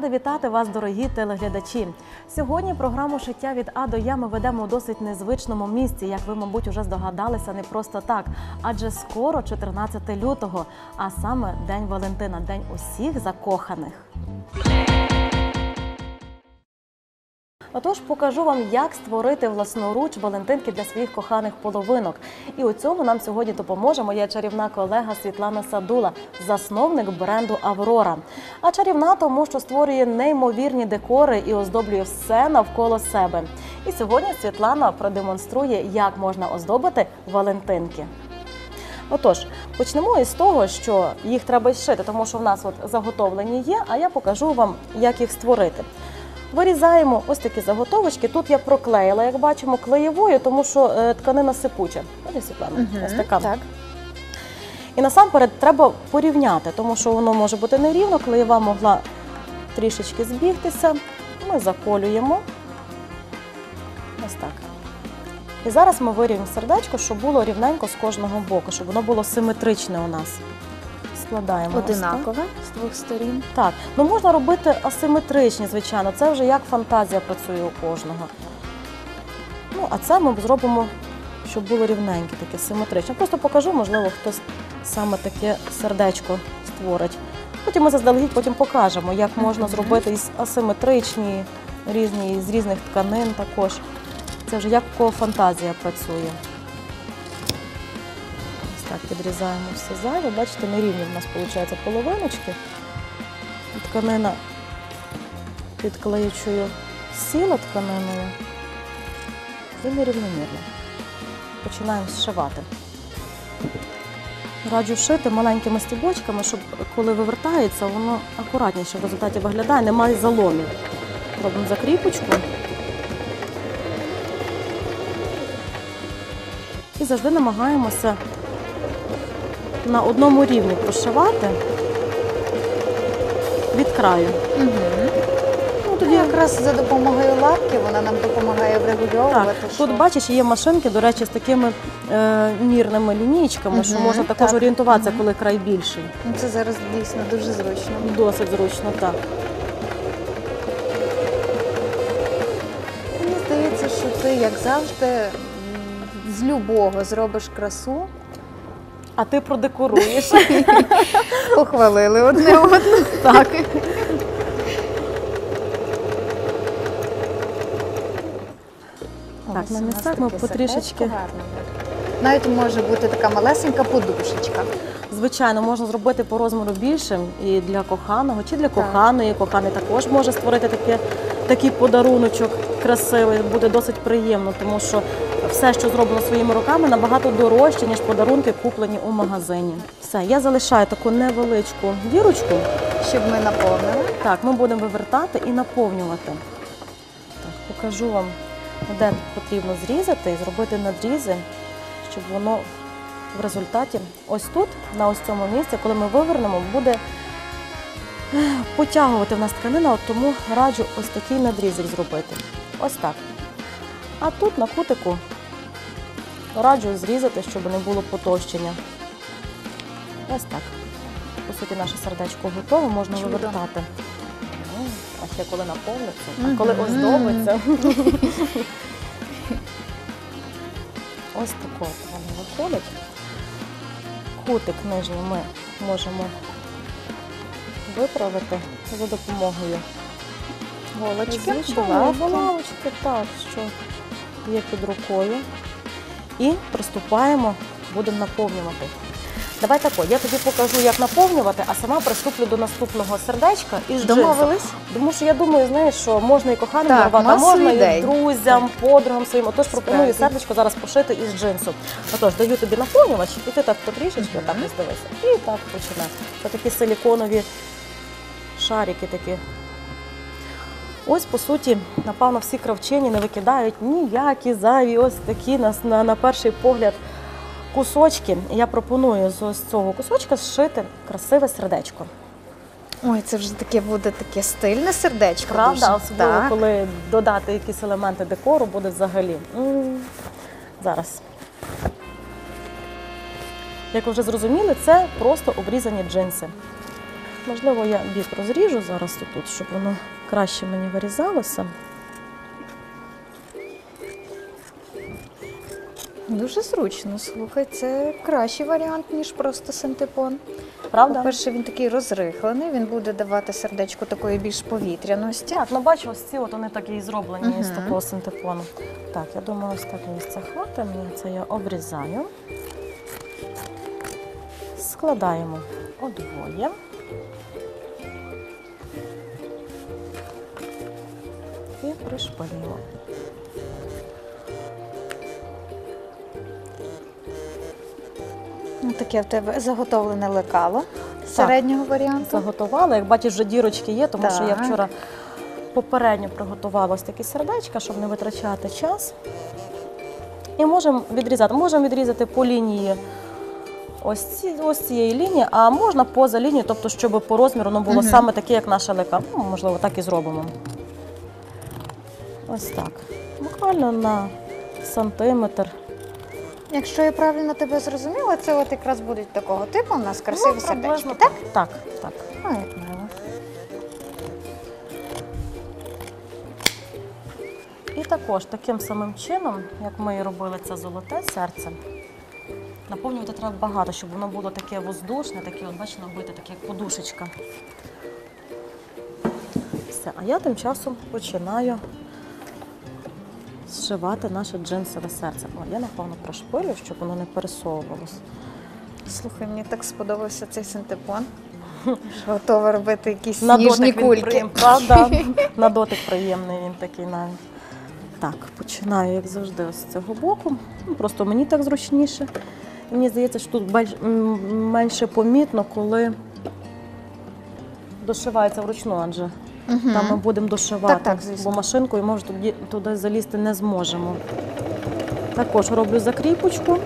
Рада вітати вас, дорогі телеглядачі. Сьогодні програму Шиття від А до Я ми ведемо у досить незвичному місці. Як ви, мабуть, уже здогадалися, не просто так. Адже скоро 14 лютого, а саме День Валентина, день усіх закоханих. Отож, покажу вам, як створити власноруч Валентинки для своїх коханих половинок. І у цьому нам сьогодні допоможе моя чарівна колега Світлана Садула, засновник бренду Аврора. А чарівна тому, що створює неймовірні декори і оздоблює все навколо себе. І сьогодні Світлана продемонструє, як можна оздобити Валентинки. Отож, почнемо із того, що їх треба зшити, тому що в нас от заготовлені є, а я покажу вам, як їх створити. Вирізаємо ось такі заготовочки. Тут я проклеїла, як бачимо, клеєвою, тому що е, тканина сипуча. Ось така. Так. І насамперед треба порівняти, тому що воно може бути нерівно, клеєва могла трішечки збігтися. Ми заколюємо. Ось так. І зараз ми вирівняємо сердечко, щоб було рівненько з кожного боку, щоб воно було симетричне у нас. Складаємо. Одинакове з двох сторін. Так, ну можна робити асиметричні, звичайно. Це вже як фантазія працює у кожного. Ну, а це ми зробимо, щоб було рівненьке, таке симетричне. Просто покажу, можливо, хтось саме таке сердечко створить. Потім ми заздалегідь потім покажемо, як можна зробити із асиметричні, різні, з різних тканин також. Це вже як у кого фантазія працює. Так підрізаємо все зайве. Бачите, нерівні в нас виходить половиночки. Тканина під клеючою сіла тканиною і нерівномірно. Починаємо зшивати. Раджу шити маленькими стібочками, щоб коли вивертається, воно акуратніше в результаті виглядає, немає заломів. Робимо закріпочку. І завжди намагаємося на одному рівні прошивати від краю. Угу. Ну, Тоді якраз за допомогою лапки вона нам допомагає врегульовувати. Так, що- тут бачиш, є машинки, до речі, з такими е, мірними лінійками, що Мгм, можна також так. орієнтуватися, коли край більший. Ну, Це зараз дійсно дуже зручно. Досить зручно, так. Мені здається, що ти, як завжди, м, з любого зробиш красу. А ти продекоруєш. Похвалили одне одне. так. Так, Ось на у нас місцях ми таке потрішечки. Навіть може бути така малесенька подушечка. Звичайно, можна зробити по розміру більшим і для коханого, чи для коханої. Коханий також може створити таке, такий подаруночок красивий, буде досить приємно, тому що все, що зроблено своїми руками, набагато дорожче, ніж подарунки, куплені у магазині. Все, я залишаю таку невеличку дірочку. Щоб ми наповнили. Так, ми будемо вивертати і наповнювати. Так, покажу вам, де потрібно зрізати і зробити надрізи, щоб воно в результаті ось тут, на ось цьому місці, коли ми вивернемо, буде потягувати в нас тканина, от тому раджу ось такий надрізик зробити. Ось так. А тут на кутику раджу зрізати, щоб не було потовщення. Ось так. По суті, наше сердечко готове, можна Чудо. вивертати. Ну, А ще коли наповниться, а коли оздобиться. Ось такого воно виходить. Кутик нижній ми можемо виправити за допомогою Голочки, булавочки, так, що є під рукою. І приступаємо, будемо наповнювати. Давай тако, я тобі покажу, як наповнювати, а сама приступлю до наступного сердечка із джинсу. Домовились? Тому що я думаю, знаєш, що можна і коханим Так, дарувати, а масу можна ідей. і друзям, подругам своїм. Отож пропоную Справді. сердечко зараз пошити із джинсу. Отож, даю тобі наповнювач, і ти так потрішечки, Мгм. так ось дивися. І так починай. Це такі силіконові шарики такі. Ось, по суті, напевно, всі кравчині не викидають ніякі зайві, ось такі на, на, на перший погляд кусочки. Я пропоную з ось цього кусочка зшити красиве сердечко. Ой, це вже таке буде таке стильне сердечко. Правда, дуже. особливо Так. коли додати якісь елементи декору, буде взагалі. м, Зараз. Як ви вже зрозуміли, це просто обрізані джинси. Можливо, я бік розріжу зараз тут, щоб воно краще мені вирізалося. Дуже зручно, слухай, це кращий варіант, ніж просто синтепон. Правда? По-перше, він такий розрихлений, він буде давати сердечку такої більш повітряності. Так, ну бачу, ось ці от вони такі і зроблені з Мгм. такого синтепону. Так, я думаю, ось так місця хватить. Мені це я обрізаю. Складаємо удвоє. І пришпилюємо. Ну, таке в тебе заготовлене лекало середнього варіанту. Заготувала. Як бачиш, вже дірочки є, тому що я Так. вчора попередньо приготувала ось такі сердечка, щоб не витрачати час. І можемо відрізати. Можемо відрізати по лінії ось, ці, ось цієї лінії, а можна поза лінією, тобто, щоб по розміру воно було Мгм. саме таке, як наша лика. Ну, можливо, так і зробимо. Ось так. Буквально на сантиметр. Якщо я правильно тебе зрозуміла, це от якраз будуть такого типу у нас красиві Ну, сердечки, так? Так, так. А, як мило. І також таким самим чином, як ми і робили це золоте серце, наповнювати треба багато, щоб воно було таке воздушне, таке, от бачите, набите, таке як подушечка. Все, а я тим часом починаю зшивати наше джинсове серце. О, я, напевно, прошпилю, щоб воно не пересовувалось. Слухай, мені так сподобався цей синтепон. що Готова робити якісь На сніжні дотик він кульки. приєм- правда, на дотик приємний він такий навіть. Так, починаю, як завжди, з цього боку. Ну, Просто мені так зручніше. І Мені здається, що тут більш- менше помітно, коли дошивається вручну, адже Мгм. там ми будемо дошивати, Так, так, звісно. бо машинкою може туди, туди залізти не зможемо. Також роблю закріпочку.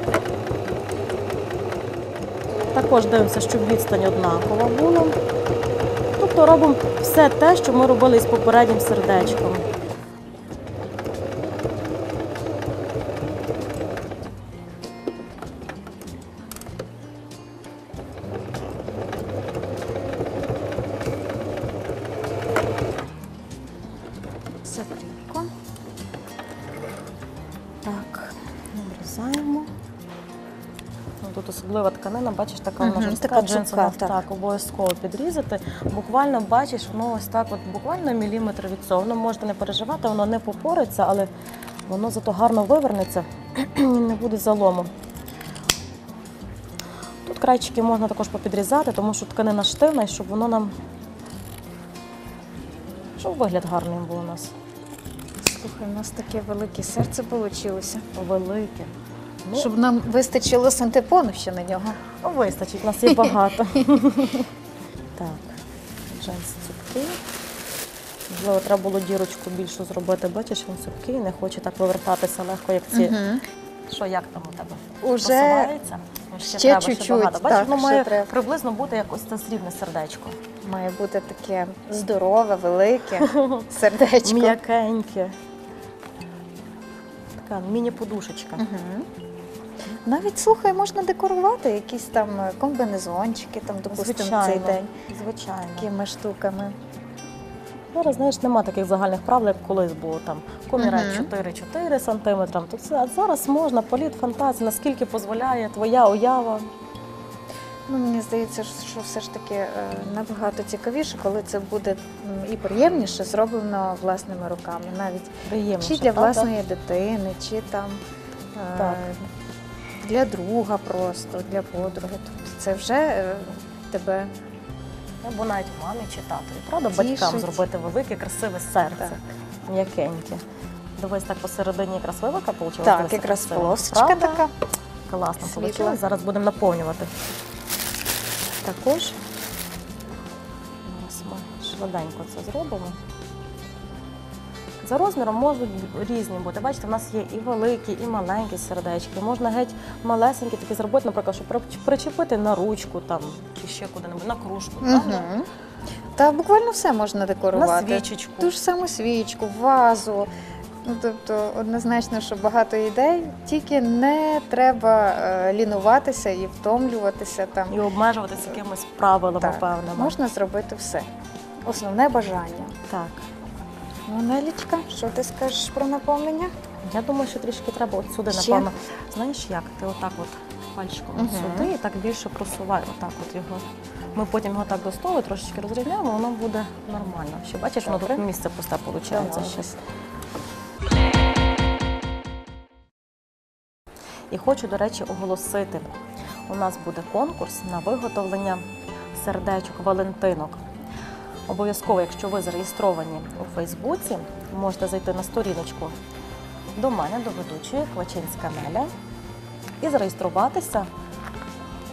Також дивимося, щоб відстань однакова була. Тобто робимо все те, що ми робили із попереднім сердечком. Особлива тканина, бачиш, така вона Мгм, жорстка така джинсова. цупка, так. Так, обов'язково підрізати. Буквально бачиш, воно ось так, от буквально міліметр від цього. Воно можете не переживати, воно не попориться, але воно зато гарно вивернеться і не буде залому. Тут крайчики можна також попідрізати, тому що тканина штивна, і щоб воно нам. Щоб вигляд гарний був у нас. Слухай, у нас таке велике серце вийшло. Велике. Ну, Щоб нам вистачило синтепону ще на нього. Ну, Вистачить, у нас є багато. так, джинс цупкий. Можливо, треба було дірочку більшу зробити. Бачиш, він цупкий, не хоче так вивертатися легко, як ці. Мгм. Що, як там у тебе? Уже Просувається? Ну, ще треба, чуть-чуть, багато. Бачиш, так, воно ще має треба. приблизно бути як ось це срібне сердечко. має бути таке здорове, велике сердечко. М'якеньке. Така міні-подушечка. Мгм. Навіть слухай, можна декорувати якісь там е, комбинезончики, там, допустимо, цей день Звичайно. такими штуками. Зараз, знаєш, нема таких загальних правил, як колись було там Мгм. 4-4 см. То це а зараз можна політ фантазії, наскільки дозволяє твоя уява. Ну, мені здається, що все ж таки е, набагато цікавіше, коли це буде і приємніше зроблено власними руками, навіть Приємніше, чи для власної дитини, чи там е, Так. Для друга просто, для подруги. Тобто це вже е, тебе Або навіть мамі чи татові. Правда, Тішить. батькам зробити велике, красиве серце, м'якеньке. Дивись, так посередині якраз вилика вийшла. так, якраз полосочка така. Класно світла. вийшло. Зараз будемо наповнювати. Також зараз ми швиденько це зробимо. За розміром можуть різні бути. Бачите, в нас є і великі, і маленькі сердечки. Можна геть малесенькі такі зробити, наприклад, щоб причепити на ручку там, чи ще куди-небудь, на кружку. Угу. Та буквально все можна На декорувати. свічечку. Ту ж саму свічку, вазу, Ну, тобто, однозначно, що багато ідей, тільки не треба е, лінуватися і втомлюватися там. І обмежуватися якимись правилами Так, певними. Можна зробити все. Основне бажання. Так. Ну, Нелічка, що ти скажеш про наповнення? Я думаю, що трішки треба от сюди, Ще? напевно. Знаєш як? Ти отак от пальчиком Мгм. сюди і так більше просувай. Отак от його. Ми потім його так до столу трошечки розрівняємо, воно буде нормально. Ще бачиш, воно Добре. тут місце пусте виходить. Ще. І хочу, до речі, оголосити. У нас буде конкурс на виготовлення сердечок Валентинок. Обов'язково, якщо ви зареєстровані у Фейсбуці, можете зайти на сторіночку до мене, до ведучої Квачинська Неля, і зареєструватися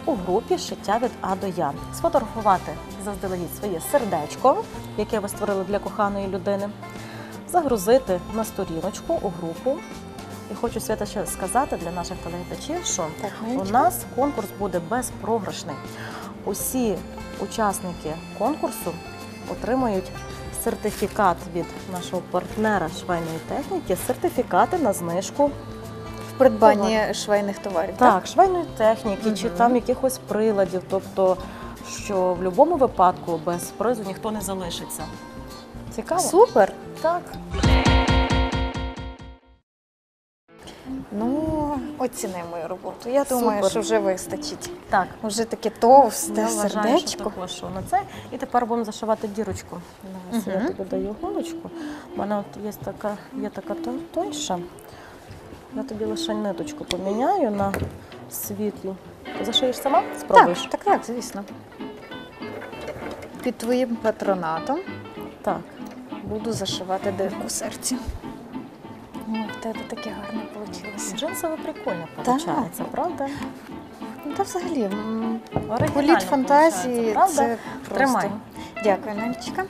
у групі Шиття від А до Я. Сфотографувати заздалегідь своє сердечко, яке ви створили для коханої людини, загрузити на сторіночку у групу. І хочу свята ще сказати для наших телеглядачів, що Так, у нас конкурс буде безпрограшний. Усі учасники конкурсу отримають сертифікат від нашого партнера швейної техніки, сертифікати на знижку в придбанні швейних товарів. так, швейної техніки чи там якихось приладів. Тобто, що в будь-якому випадку без призу ніхто не залишиться. Цікаво? Супер. Так. Ну, оціни мою роботу. Я думаю, Супер. що вже вистачить. Так. Вже таке товсте Я вважаю, що сердечко. також це. І тепер будемо зашивати дірочку. Зараз я Мгм. тобі даю голочку. У мене от є така, є така тон- тоньша. Я тобі лише ниточку поміняю на світлу. Ти зашиєш сама? Спробуєш? Так, так, так, звісно. Під твоїм патронатом Так. буду зашивати дирку в серці. В тебе таке гарне вийшло. Джинсове прикольно виходить, правда? Ну, та взагалі, м, Оригінально політ фантазії получається, правда? це просто. Тримай. Дякую, Нелічка.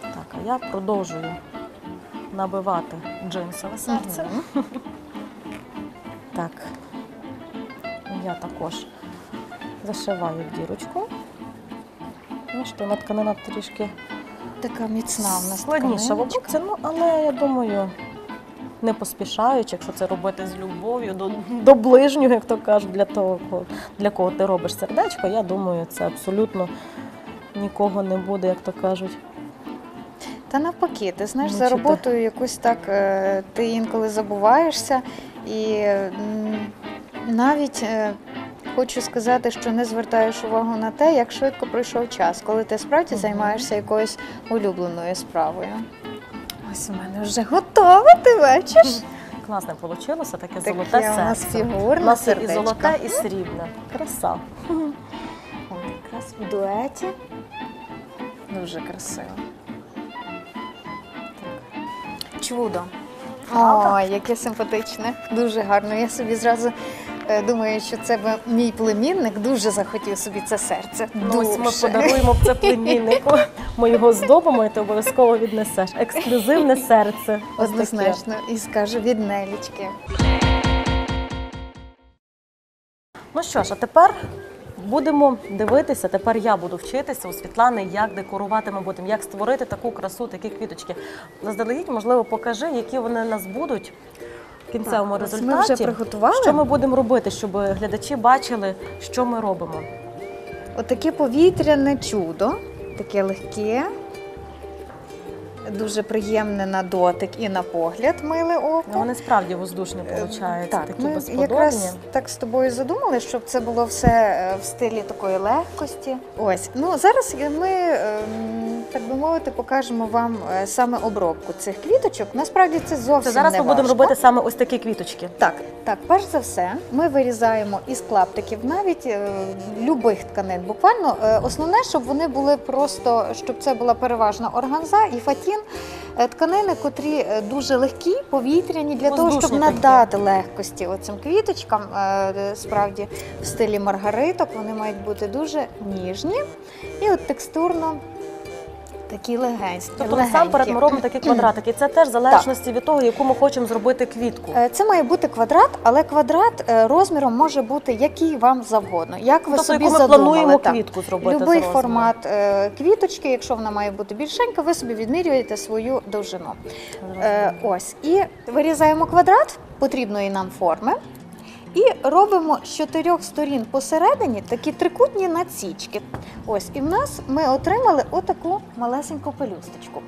Так, а я продовжую набивати джинсове серце. Так. Я також зашиваю дірочку. Ну що, на тканина трішки Така міцна в нас складніша в тканиночка. обробці, ну, але я думаю, не поспішаючи, якщо це робити з любов'ю до, до ближнього, як то кажуть, для того, для кого ти робиш сердечко, я думаю, це абсолютно нікого не буде, як то кажуть. Та навпаки, ти знаєш, за роботою якось так е, ти інколи забуваєшся і навіть е, хочу сказати, що не звертаєш увагу на те, як швидко пройшов час, коли ти справді займаєшся якоюсь улюбленою справою. Ось у мене вже готова, ти бачиш? Класне вийшло, таке Таке золоте у нас серце. фігурне У нас і сердечко. золоте, і срібне. Краса. О, якраз в дуеті. Дуже красиво. Чудо. О, Ой, яке симпатичне, дуже гарно. Я собі зразу думаю, що це би мій племінник дуже захотів собі це серце. Ну, ось ми подаруємо б це племіннику. Ми його здобимо, і ти обов'язково віднесеш. Ексклюзивне серце. Однозначно. І скажу від Нелічки. Ну що ж, а тепер будемо дивитися. Тепер я буду вчитися у Світлани, як декорувати ми будемо, як створити таку красу, такі квіточки. Заздалегідь, можливо, покажи, які вони у нас будуть кінцевому Так, результаті. ми вже приготували. Що ми будемо робити, щоб глядачі бачили, що ми робимо. Отаке повітряне чудо, таке легке, дуже приємне на дотик і на погляд, миле око. Ну, Вони справді воздушні, Е, виходить, Так, такі ми безподобні. якраз так з тобою задумали, щоб це було все е, в стилі такої легкості. Ось ну зараз ми ем, так би мовити покажемо вам е, саме обробку цих квіточок. Насправді це зовсім Це зараз не ми будемо робити саме ось такі квіточки. Так, так, перш за все, ми вирізаємо із клаптиків навіть е, любих тканин. Буквально е, основне, щоб вони були просто, щоб це була переважна органза і фатін. Е, Тканини, котрі е, дуже легкі, повітряні, для того, щоб такі. надати легкості оцим квіточкам, е, справді в стилі маргариток, вони мають бути дуже ніжні і от текстурно Такі легенькі. Тобто насамперед ми робимо такі квадратики. Це теж в залежності від того, яку ми хочемо зробити квітку. Е, Це має бути квадрат, але квадрат е, розміром може бути який вам завгодно. Як ви Тобто, собі яку ми задумали. плануємо так. квітку зробити. Любий за формат е, квіточки, якщо вона має бути більшенька, ви собі відмірюєте свою довжину. Е, ось і вирізаємо квадрат потрібної нам форми. І робимо з чотирьох сторін посередині такі трикутні насічки. Ось, і в нас ми отримали отаку малесеньку пелюсточку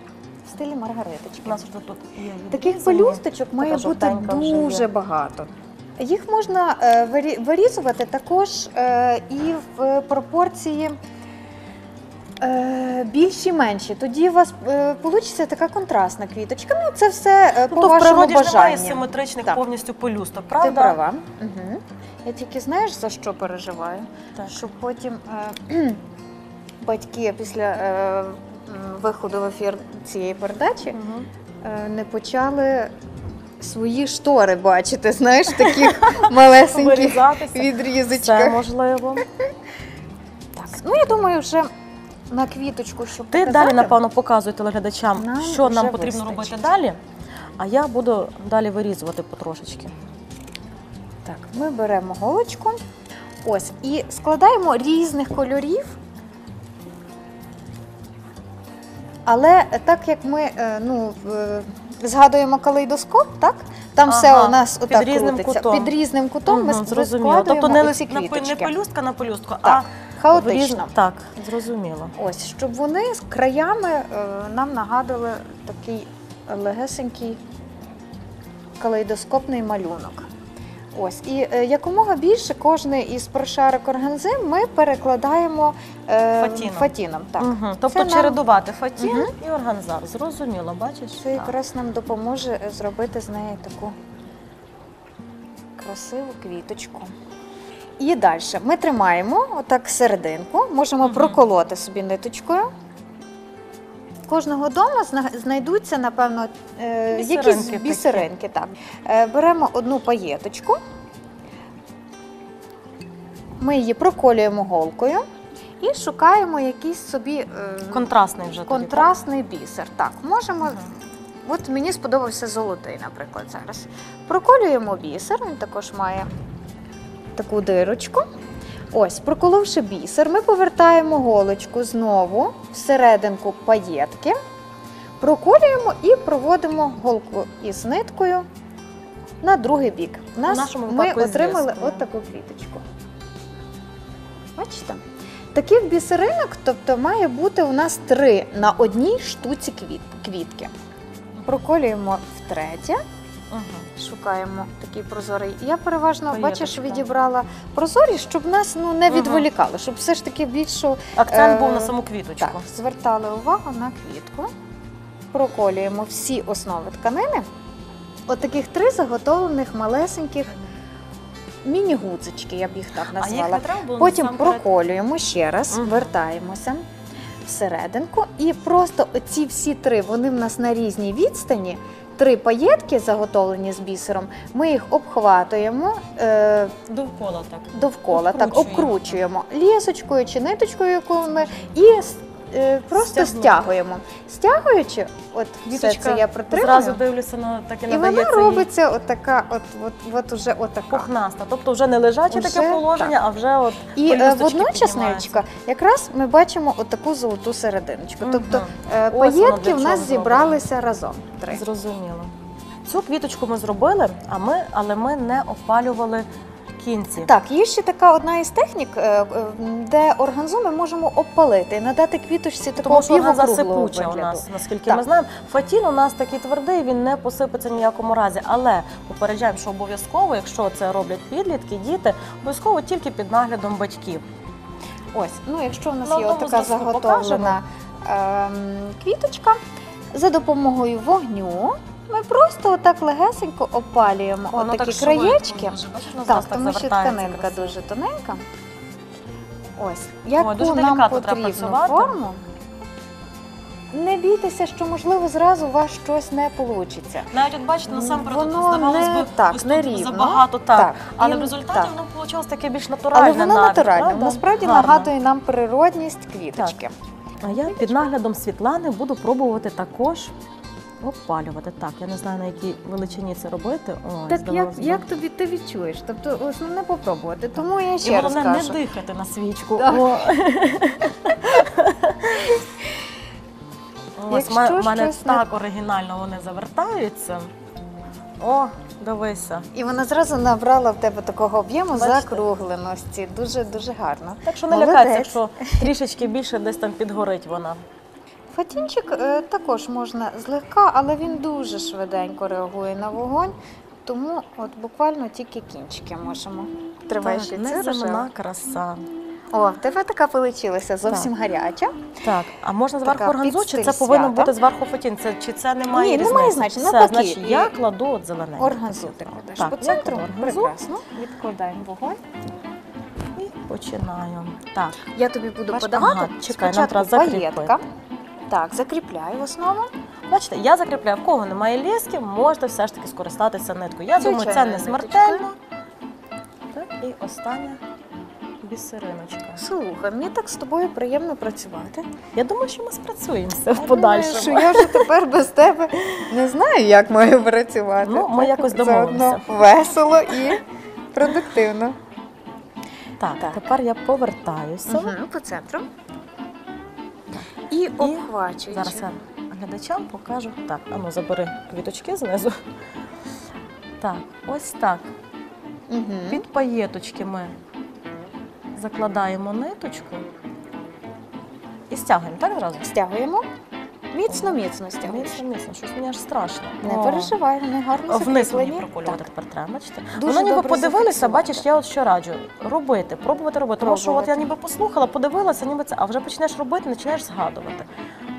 в стилі маргариточки. У нас вже тут є Таких пелюсточок має Така бути жовтенька вже є. дуже багато. Їх можна е, вирі- вирізувати також е, і в пропорції е, більші менші. Тоді у вас вийде така контрастна квіточка. Ну, це все е, Ну, по то в вашому природі ж немає симетричних Так. повністю пелюсток, Ти правда? права. Угу. Я тільки знаєш за що переживаю? Так. Щоб потім е, батьки після е, м, виходу в ефір цієї передачі Мгм. е, не почали свої штори бачити, знаєш, таких малесеньких Вирізатися. Це можливо. Так, ну я думаю, вже на квіточку, щоб Ти показати. далі, напевно, показуй телеглядачам, Нам що нам вже потрібно вистачить. робити далі. А я буду далі вирізувати потрошечки. Так, ми беремо голочку. Ось, і складаємо різних кольорів. Але так як ми е, ну, в- згадуємо калейдоскоп, так? Там все Ага, у нас під отак різним крутиться. кутом. Під різним кутом ми Мгм, с- зрозуміло. складуємо Тобто не, оці лист- не, квіточки. не пелюстка на пелюстку, Так, а хаотично. різно- Так, зрозуміло. Ось, щоб вони з краями е, нам нагадували такий легесенький калейдоскопний малюнок. Ось, і е, якомога більше кожний із прошарок органзи ми перекладаємо е, Фатіном. фатіном. Так. Угу. Тобто нам- чередувати фатін Мгм. і органзар. Зрозуміло, бачиш? Це Так. якраз нам допоможе зробити з неї таку красиву квіточку. І далі ми тримаємо отак серединку, можемо Мгм. проколоти собі ниточкою. Кожного дому знайдуться, напевно, е, Бісеринки якісь такі. бісеринки. Так. Е, беремо одну паєточку, ми її проколюємо голкою і шукаємо якийсь собі е, Контрастний вже. тоді, контрастний бісер. Так, можемо. Мгм. От мені сподобався золотий, наприклад, зараз. Проколюємо бісер, він також має таку дирочку. Ось, проколивши бісер, ми повертаємо голочку знову всерединку паєтки, проколюємо і проводимо голку із ниткою на другий бік. Нас нашому ми отримали от таку квіточку. Бачите? Таких бісеринок, тобто, має бути у нас три на одній штуці квіт, квітки. Проколюємо втретє, Мгм. шукаємо такий прозорий. Я переважно, Паєточка. бачиш, відібрала прозорі, щоб нас ну, не Мгм. відволікало, щоб все ж таки більшу Акцент Е, був на саму квіточку. так, звертали увагу на квітку. Проколюємо всі основи тканини. От таких три заготовлених малесеньких міні-гудзички, я б їх так назвала. Потім проколюємо ще раз, Мгм. вертаємося всерединку. І просто ці всі три, вони в нас на різній відстані. Три паєтки, заготовлені з бісером, ми їх обхватуємо е, довкола так. довкола, так Обкручуємо. обкручуємо лісочкою чи ниточкою, яку ми і е, просто Стягнути. стягуємо. Стягуючи, от все Квіточка, це я притримую, Зразу дивлюся на таке і вона надається робиться отака, от, от, от уже отака. пухнаста. Тобто вже не лежаче Уже таке положення, а вже от І е, пелюсточки водночас, піднімаються. Якраз ми бачимо отаку золоту серединочку. Мгм. Тобто е, Ось воно паєтки в чого нас зроблено. зібралися разом. Три. Зрозуміло. Цю квіточку ми зробили, а ми, але ми не опалювали кінці. Так, є ще така одна із технік, е, е, де органзу ми можемо обпалити і надати квіточці такого Тому що вона засипуча у нас, наскільки Так. ми знаємо. Фатін у нас такий твердий, він не посипеться ні в якому разі. Але попереджаємо, що обов'язково, якщо це роблять підлітки, діти, обов'язково тільки під наглядом батьків. Ось, ну якщо у нас На є така заготовлена ем, квіточка, за допомогою вогню ми просто отак легесенько опалюємо Воно отакі так краєчки. дуже. Бачиш, Так, тому що тканинка красиво. дуже тоненька. Ось, яку дуже нам потрібну форму. Не бійтеся, що можливо зразу у вас щось не вийде. Навіть от бачите, насамперед здавалось не би, так, ось не рівно. забагато так. Так, Але і- в результаті так. воно вийшло таке більш натуральне. Але воно навіть, натуральне, правда? насправді Гарно. нагадує нам природність квіточки. А я під наглядом Світлани буду пробувати також опалювати. Так, я не знаю на якій величині це робити. Ой, Так як, здавалось як тобі ти відчуєш? Тобто основне попробувати. Тому я І ще раз головне кажу. не дихати на свічку. Так. О. Ось Якщо в мене щось не- так оригінально вони завертаються. О, дивися. І вона зразу набрала в тебе такого об'єму Бачите? закругленості. Дуже дуже гарно. Так що не Молодець. лякайся, якщо трішечки більше десь там підгорить вона. Фатінчик е, також можна злегка, але він дуже швиденько реагує на вогонь. Тому от буквально тільки кінчики можемо. Триває Так, це неземна краса. О, в тебе така получилася зовсім гаряча. Так, а можна зверху Така органзу, чи це повинно свята. бути зверху фатін? Це, чи це немає Ні, різниці? немає значення, Все, навпаки. значить, я кладу от зелененьку. Органзу ти кладеш Так, по центру. органзу. Прекрасно. Відкладаємо вогонь. І починаю. Так, Я тобі буду Бачиш, подавати. ага, чекай, нам треба закріпити. Так, закріпляю в основу. бачите, я закріпляю, в кого немає лески, можете все ж таки скористатися ниткою. Я думаю, це не смертельно. Так, і остання бісериночка. Слухай, мені так з тобою приємно працювати. Я думаю, що ми спрацюємося в подальшому. думаю, що я вже тепер без тебе не знаю, як маю працювати. Ну, ми якось домовимося. Весело і продуктивно. Так, Так. тепер я повертаюся. Угу, по центру. І обхвачуючи. Зараз я глядачам покажу. Так, ану, забери квіточки знизу. Так, ось так. Угу. Під паєточки ми закладаємо ниточку і стягуємо, так зразу? Стягуємо. Міцно, міцно стягуємо. Міцно, міцно, щось мені аж страшно. Не О. переживай, вони гарно Вниз мені закріплені. проколювати Так. тепер треба, бачите? Дуже Воно ніби добре подивилися, бачиш, я от що раджу. Робити, пробувати робити. Тому що от я Пробувати. ніби послухала, подивилася, ніби це, а вже почнеш робити, починаєш згадувати.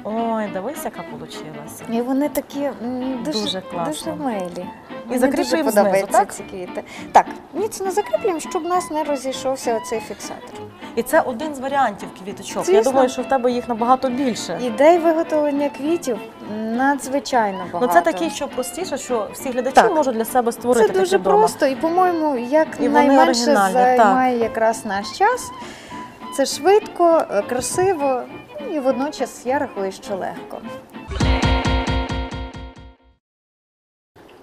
Ой, дивись, яка вийшла. І вони такі м, дуже, Дуже класно. дуже милі. І Мені закріплюємо знизу, подобаються так? ці квіти. Так, міцно закріплюємо, щоб у нас не розійшовся оцей фіксатор. І це один з варіантів квіточок. Я думаю, що в тебе їх набагато більше. Ідей виготовлення квітів надзвичайно багато. Ну це такий, що простіше, що всі глядачі Так. можуть для себе створити Це дуже вдома. просто і, по-моєму, як І найменше займає якраз наш час. Це швидко, красиво і водночас я рахую, що легко.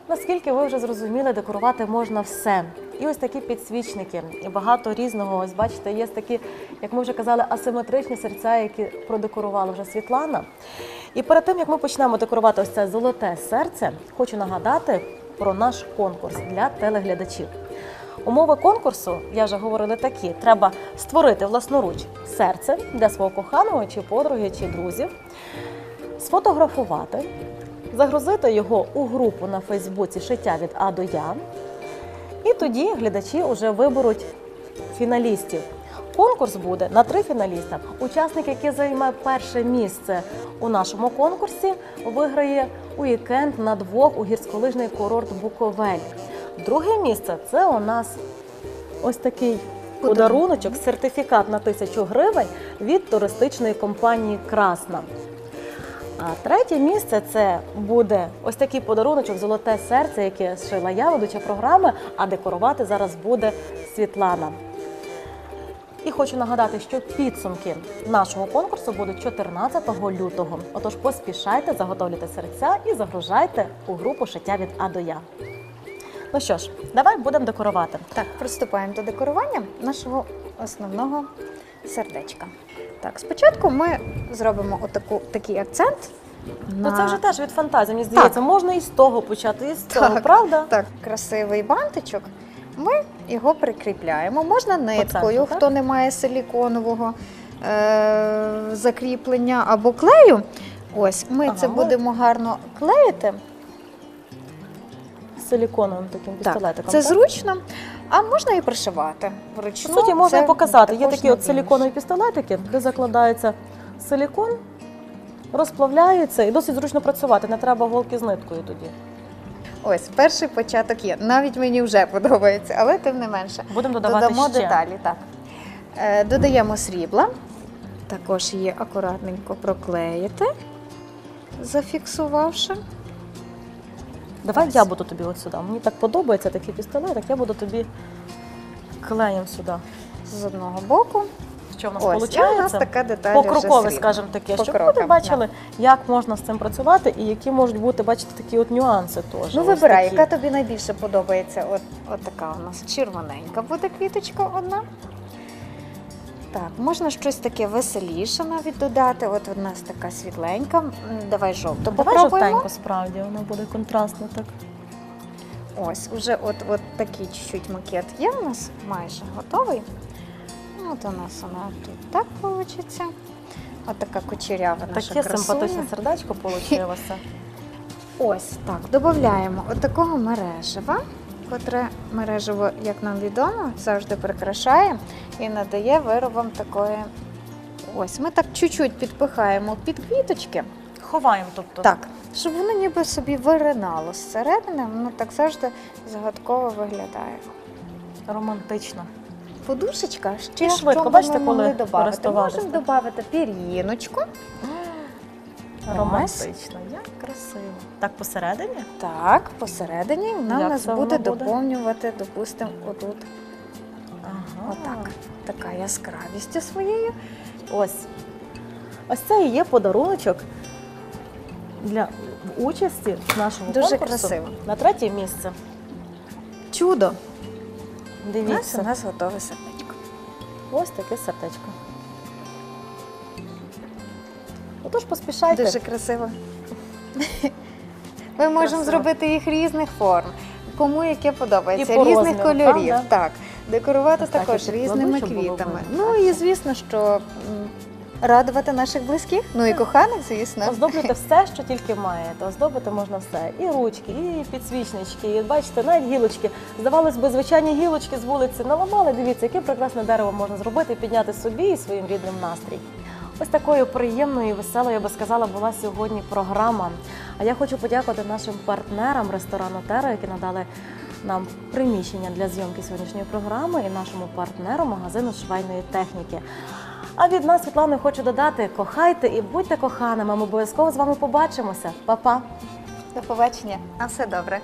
Наскільки ви вже зрозуміли, декорувати можна все. І ось такі підсвічники, і багато різного. Ось бачите, є такі, як ми вже казали, асиметричні серця, які продекорувала вже Світлана. І перед тим як ми почнемо декорувати ось це золоте серце, хочу нагадати про наш конкурс для телеглядачів. Умови конкурсу, я вже говорила такі: треба створити власноруч серце для свого коханого, чи подруги, чи друзів, сфотографувати, загрузити його у групу на Фейсбуці Шиття від А до Я. І тоді глядачі вже виберуть фіналістів. Конкурс буде на три фіналіста. Учасник, який займе перше місце у нашому конкурсі, виграє уікенд на двох у гірськолижний курорт Буковель. Друге місце це у нас ось такий подаруночок, сертифікат на тисячу гривень від туристичної компанії Красна. А третє місце це буде ось такий подаруночок Золоте серце, яке зшила я, ведуча програми, а декорувати зараз буде Світлана. І хочу нагадати, що підсумки нашого конкурсу будуть 14 лютого. Отож поспішайте, заготовлюйте серця і загружайте у групу шиття від А до Я. Ну що ж, давай будемо декорувати. Так, приступаємо до декорування нашого основного сердечка. Так, спочатку ми зробимо отаку, такий акцент. Ну це вже теж від фантазії. Мені здається, можна і з того почати, і з цього, Так. правда? Так, красивий бантичок. Ми його прикріпляємо. Можна ниткою, центру, хто не має силіконового е- закріплення або клею. Ось, ми це Ага. будемо гарно клеїти. З силіконовим таким пістолетиком. це так? зручно. А можна і пришивати вручну. суті, можна і показати. Є такі от силіконові пістолетики, де закладається силікон, розплавляється і досить зручно працювати. Не треба голки з ниткою тоді. Ось перший початок є. Навіть мені вже подобається, але тим не менше. Будемо додавати Додамо ще. деталі. Так. Е, додаємо срібла. Також її акуратненько проклеїти, зафіксувавши. Давай я буду тобі от сюди. Мені так подобається такий пістолетик, я буду тобі клеєм сюди. з одного боку. що в нас виходить. у нас така деталь Покрокове, скажімо таке, щоб люди бачили, як можна з цим працювати і які можуть бути, бачите, такі от нюанси теж. Ну вибирай, такі. яка тобі найбільше подобається. От, от така у нас червоненька буде квіточка одна. Так, можна щось таке веселіше навіть додати. От у нас така світленька. М, Давай жовту Давай попробуємо. жовтенько справді, воно буде контрастно так. Ось, уже от, от такий чуть-чуть макет є у нас майже готовий. От у нас вона тут так вийде. От така кучерява наша Таке красуня. симпатичне сердечко вийшло. Ось так, додаємо такого мережева, котре мережево, як нам відомо, завжди прикрашає і надає виробам такої. Ось, ми так чуть-чуть підпихаємо під квіточки, Ховаємо, тобто. так, щоб воно ніби собі виринало зсередини, воно так завжди загадково виглядає. Романтично. Подушечка ще І швидко, бачите, коли. Можемо додати пір'їночку. Романтично, як красиво. Так посередині? Так, посередині вона Як нас це буде воно буде? доповнювати, допустимо, отут Ага. Отак. Така яскравістю своєю. Ось. Ось це і є подаруночок для участі в нашому Дуже конкурсу красиво. на третє місце. Чудо! У нас, Дивіться, у нас готове сердечко. ось таке сердечко. Отож поспішайте. Дуже красиво. Ми можемо зробити їх різних форм. Кому яке подобається, І по різних розміру, кольорів. правда? Так, декорувати так також я підкладу, різними щоб було квітами. видно. Ну і звісно, що м, радувати наших близьких, ну і коханих, звісно. Оздоблюйте все, що тільки маєте. Оздобити можна все. І ручки, і підсвічнички, і бачите, навіть гілочки. Здавалось би, звичайні гілочки з вулиці наламали. Дивіться, яке прекрасне дерево можна зробити і підняти собі і своїм рідним настрій. Ось такою приємною і веселою, я би сказала, була сьогодні програма. А я хочу подякувати нашим партнерам ресторану Тера, які надали нам приміщення для зйомки сьогоднішньої програми, і нашому партнеру магазину швейної техніки. А від нас, Світлани, хочу додати: кохайте і будьте коханими. Ми обов'язково з вами побачимося. Па-па! До побачення. А все добре.